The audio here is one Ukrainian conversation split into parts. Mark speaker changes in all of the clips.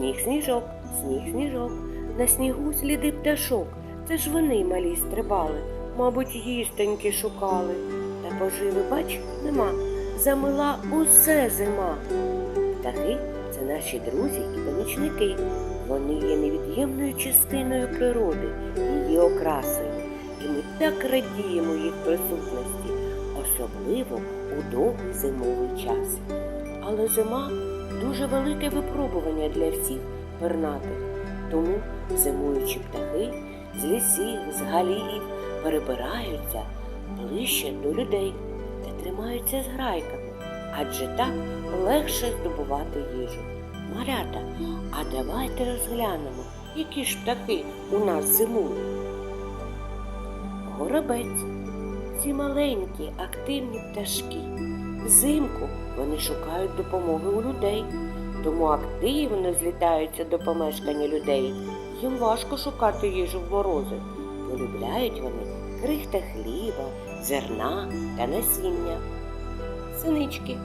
Speaker 1: Сніг, сніжок, сніг, сніжок, на снігу сліди пташок. Це ж вони малі стрибали, мабуть, їстоньки шукали. Та поживи, бач, нема. Замила усе зима. Птахи це наші друзі і помічники. Вони є невід'ємною частиною природи, її окрасою. І ми так радіємо їх присутності, особливо у довгий зимовий час. Але зима дуже велике випробування для всіх пернатих. Тому зимуючі птахи з лісів, з галів перебираються ближче до людей та тримаються з грайками, адже так легше здобувати їжу. Малята, а давайте розглянемо, які ж птахи у нас зимують. Горобець. Ці маленькі, активні пташки. Взимку вони шукають допомоги у людей, тому активно злітаються до помешкання людей. Їм важко шукати їжу в морози. Полюбляють вони крихта хліба, зерна та насіння. Синички.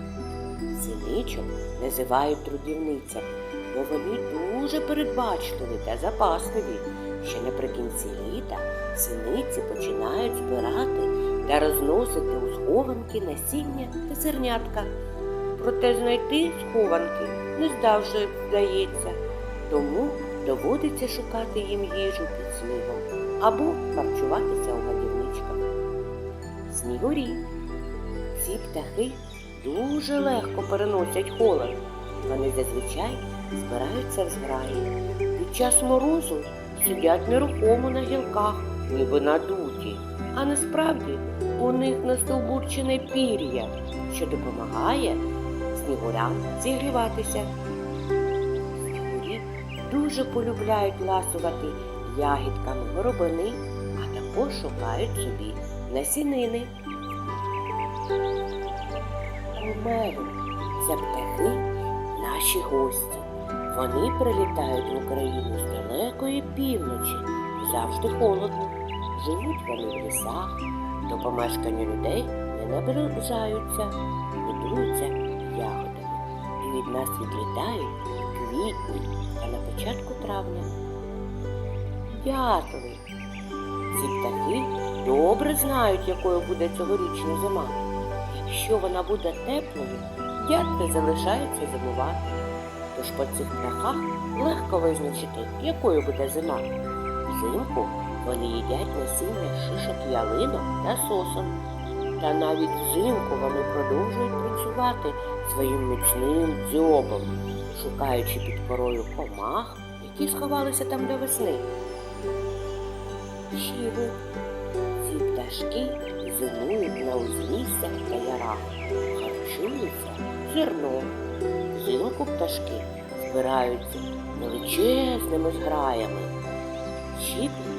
Speaker 1: Синичок називають трудівницями, бо вони дуже передбачливі та запасливі. Ще наприкінці літа синиці починають збирати та розносити у схованки насіння та зернятка. Проте знайти схованки не завжди вдається, тому доводиться шукати їм їжу під снігом або харчуватися у гадівничках. Снігурі. Ці птахи дуже легко переносять холод. Вони зазвичай збираються в зграї. Під час морозу сидять нерухомо на гілках, ніби надуті. А насправді у них настовбурчене пір'я, що допомагає снігурям зігріватися. Снігурі дуже полюбляють ласувати ягідками горобини, а також шукають собі насінини. Кумери це птахи наші гості. Вони прилітають в Україну з далекої півночі, завжди холодно. Живуть вони в лісах, до помешкання людей не наближаються, годуються ягодами. І від нас відлітають квітні та на початку травня. Дятли. Ці птахи добре знають, якою буде цьогорічна зима. Якщо вона буде теплою, дятли залишаються зимувати. Тож по цих птахах легко визначити, якою буде зима. Взимку вони їдять насіння шишок ялинок та сосон. Та навіть взимку вони продовжують працювати своїм міцним дзьобом, шукаючи під корою комах, які сховалися там до весни. Щіви. Ці пташки зимують на узліссях та ярах, харчуються зерном. Взимку пташки збираються величезними зграями. Щіпи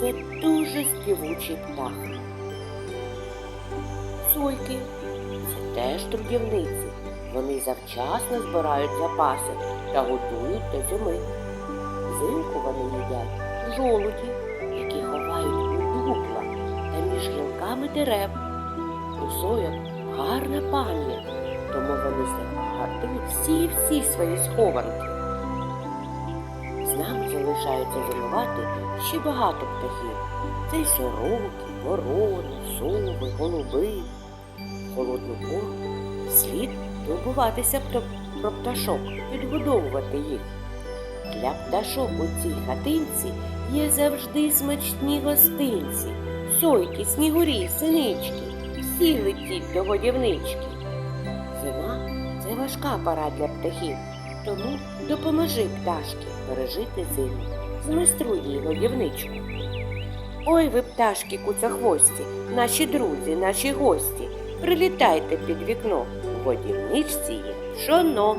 Speaker 1: це дуже співучий птах. Сойки це теж трудівниці. Вони завчасно збирають запаси та готують до зими. Взимку вони їдять жолуді, які ховають у дупла та між гілками дерев. У сойок гарна пам'ять, тому вони загартують всі-всі свої схованки. З нами залишається зимувати ще багато птахів. Це й сороки, ворони, сови, голуби. Холодну пору слід турбуватися про, пташок, підгодовувати їх. Для пташок у цій хатинці є завжди смачні гостинці, сойки, снігурі, синички, всі летіть до годівнички. Зима це важка пора для птахів, тому допоможи пташки пережити зиму. Змайструй їй годівничку. Ой ви, пташки куцохвості, наші друзі, наші гості, прилітайте під вікно, в годівничці є пшоно.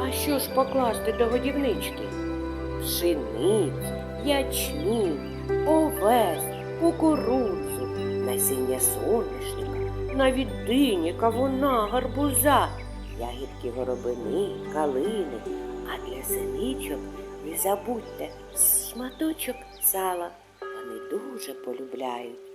Speaker 1: А що ж покласти до годівнички? Пшеницю, ячмінь, овес, кукурудзу, насіння соняшника, навіть дині, кавуна, гарбуза, ягідки горобини, калини, а для синичок не забудьте шматочок сала. Вони дуже полюбляють.